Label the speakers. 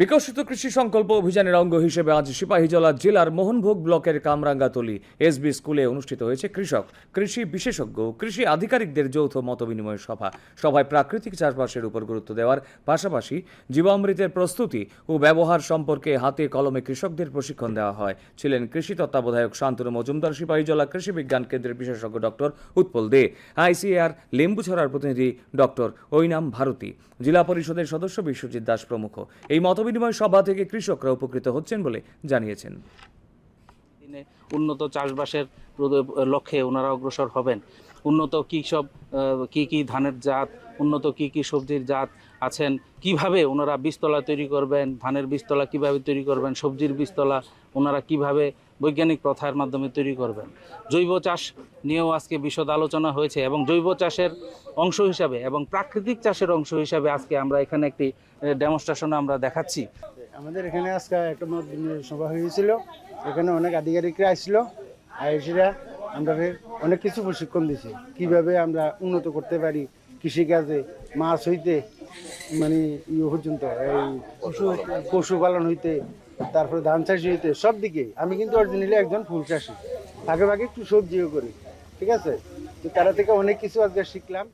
Speaker 1: বিকশিত কৃষি সংকল্প অভিযানের অঙ্গ হিসেবে আজ সিপাহীজলা জেলার মোহনভোগ ব্লকের কামরাঙ্গাতলি এসবি স্কুলে অনুষ্ঠিত হয়েছে কৃষক, কৃষি বিশেষজ্ঞ কৃষি আধিকারিকদের যৌথ মতবিনিময় সভা। সভায় প্রাকৃতিক চাষবাসের উপর গুরুত্ব দেওয়ার পাশাপাশি জীবামৃতের প্রস্তুতি ও ব্যবহার সম্পর্কে হাতে কলমে কৃষকদের প্রশিক্ষণ দেওয়া হয়। ছিলেন কৃষি তত্ত্বাবধায়ক শান্তনু মজুমদার, সিপাহীজলা কৃষি বিজ্ঞান কেন্দ্রের বিশেষজ্ঞ ডক্টর উৎপল দে আইসিআর লেম্বুছড়ার প্রতিনিধি ডক্টর ঐনাম ভারতী, জেলা পরিষদের সদস্য বিশ্বজিৎ দাস প্রমুখ। এই মতবিনিময় সভা থেকে কৃষকরা উপকৃত হচ্ছেন বলে জানিয়েছেন।
Speaker 2: দিনে উন্নত চাষবাসের লক্ষ্যে ওনারা অগ্রসর হবেন। উন্নত কী সব কী কী ধানের জাত, উন্নত কী কী সবজির জাত আছেন, কীভাবে ওনারা বীজতলা তৈরি করবেন, ধানের বীজতলা কীভাবে তৈরি করবেন, সবজির বীজতলা, ওনারা কীভাবে বৈজ্ঞানিক প্রথার মাধ্যমে তৈরি করবেন। জৈব চাষ নিয়েও আজকে বিশদ আলোচনা হয়েছে এবং জৈব চাষের অংশ হিসাবে এবং প্রাকৃতিক চাষের অংশ হিসাবে আজকে আমরা এখানে একটি ডেমনস্ট্রেশন আমরা দেখাচ্ছি।
Speaker 3: আমাদের এখানে আজকে একটা সভা হয়েছিল, এখানে অনেক আধিকারিকরা আসছিল আইসিরা আমরা অনেক কিছু প্রশিক্ষণ দিছি। কীভাবে আমরা উন্নত করতে পারি কৃষিকাজে, মাছ হইতে মানে ইয়ে পর্যন্ত, এই পশু, পশুপালন হইতে, তারপরে ধান চাষি হইতে, সব দিকে। আমি কিন্তু অরিজিনালি একজন ফুল চাষি। ভাগে ভাগে একটু সবজিও করি, ঠিক আছে? তো তারা থেকে অনেক কিছু আজকে শিখলাম।